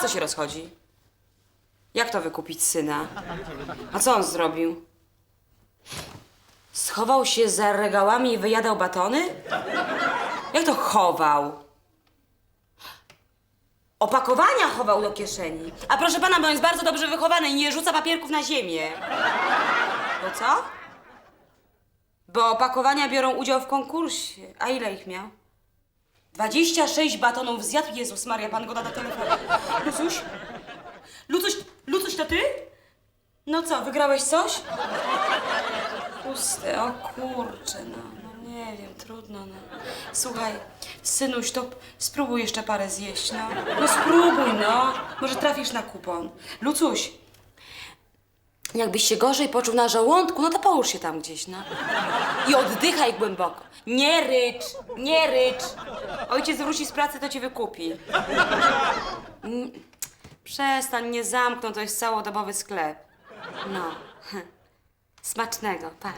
co się rozchodzi? Jak to wykupić syna? A co on zrobił? Schował się za regałami i wyjadał batony? Jak to chował? Opakowania chował do kieszeni. A proszę pana, bo on jest bardzo dobrze wychowany i nie rzuca papierków na ziemię. Bo co? Bo opakowania biorą udział w konkursie. A ile ich miał? 26 batonów zjadł. Jezus Maria, pan go da na telefonie. Lucuś? Lucuś, Lucuś, to ty? No co, wygrałeś coś? Puste, o kurczę, no, no nie wiem, trudno, no. Słuchaj, synuś, to spróbuj jeszcze parę zjeść, no. No spróbuj, no. Może trafisz na kupon. Lucuś, jakbyś się gorzej poczuł na żołądku, no to połóż się tam gdzieś, no. I oddychaj głęboko. Nie rycz, nie rycz. Ojciec wróci z pracy, to cię wykupi. Mm, Przestań, nie zamkną, to jest całodobowy sklep. No. Smacznego, pa.